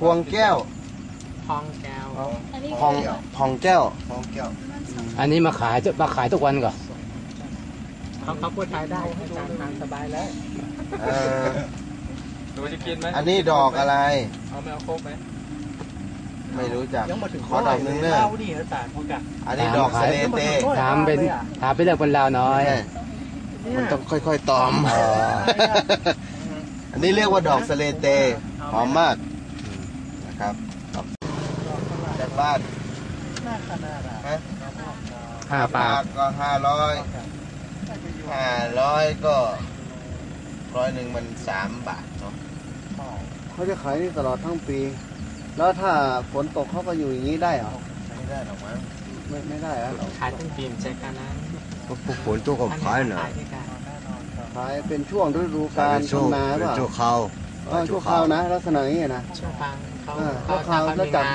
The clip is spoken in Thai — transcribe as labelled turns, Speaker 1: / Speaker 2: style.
Speaker 1: ควงแก้ว
Speaker 2: ทองแก้ว
Speaker 3: อันนี้
Speaker 1: พองพองแก้ว
Speaker 4: ฟองแก้ว
Speaker 5: อันนี้มาขายจะมาขายทุกวันก่อน
Speaker 2: เขาเขาพูดไทยได้อาจารย์ทานสบายแล้ว
Speaker 1: เอ่อ
Speaker 6: ดูจะกินไหม
Speaker 1: อันนี้ดอกอะไร
Speaker 6: เอาไม่เอาโคกไหม
Speaker 1: ไม่รู้จัก
Speaker 4: ยังมาถึง
Speaker 1: ขอดอกหนึงเนอะ
Speaker 4: เล่านี่แล้วแต่พวกกัน
Speaker 1: อันนี้ดอกสะเลเต
Speaker 5: ถามเป็นถามเป็นเรื่องเป็นราวน้อย
Speaker 1: ใช่มันต้องค่อยๆตอม
Speaker 5: อ๋อ
Speaker 1: อันนี้เรียกว่าดอกสะเลเตหอมมากนะ ครับจากบ้าน
Speaker 4: หน้าขนาดอะ
Speaker 1: ฮะ
Speaker 5: ห้าปาก
Speaker 1: ก็ห้าร้อยห้าร้อยก็ร้อยหนึ่งมันสามบาทเนาะ
Speaker 7: เขาจะขายนี่ตลอดทั้งปี แล้วถ้าฝนตกเขาก็อยู่อย่างนี้ได้เหรอ
Speaker 1: ไม่ได้หรอกมั้ง
Speaker 7: ไม่ไม่ได้อะ
Speaker 2: ขายตั้งปีมเจอกันนะ
Speaker 8: พวกฝนตกก็ขายหน่อย
Speaker 2: ขายด้วยกัน
Speaker 7: ขายเป็นช่วงฤดูกาล
Speaker 8: เป็นช่วง
Speaker 7: ทำนา
Speaker 8: เป็น
Speaker 7: เปล่า
Speaker 8: ช่วงเขา
Speaker 7: เออ ชั่วคราวนะ ลักษณะอย่างนี้นะ
Speaker 2: ช่วงฟังเขา
Speaker 7: เออ
Speaker 2: เขา
Speaker 7: ชั่วคราว
Speaker 2: ถ้าเขา
Speaker 7: แล้ว
Speaker 2: มี
Speaker 7: จับ
Speaker 2: งาน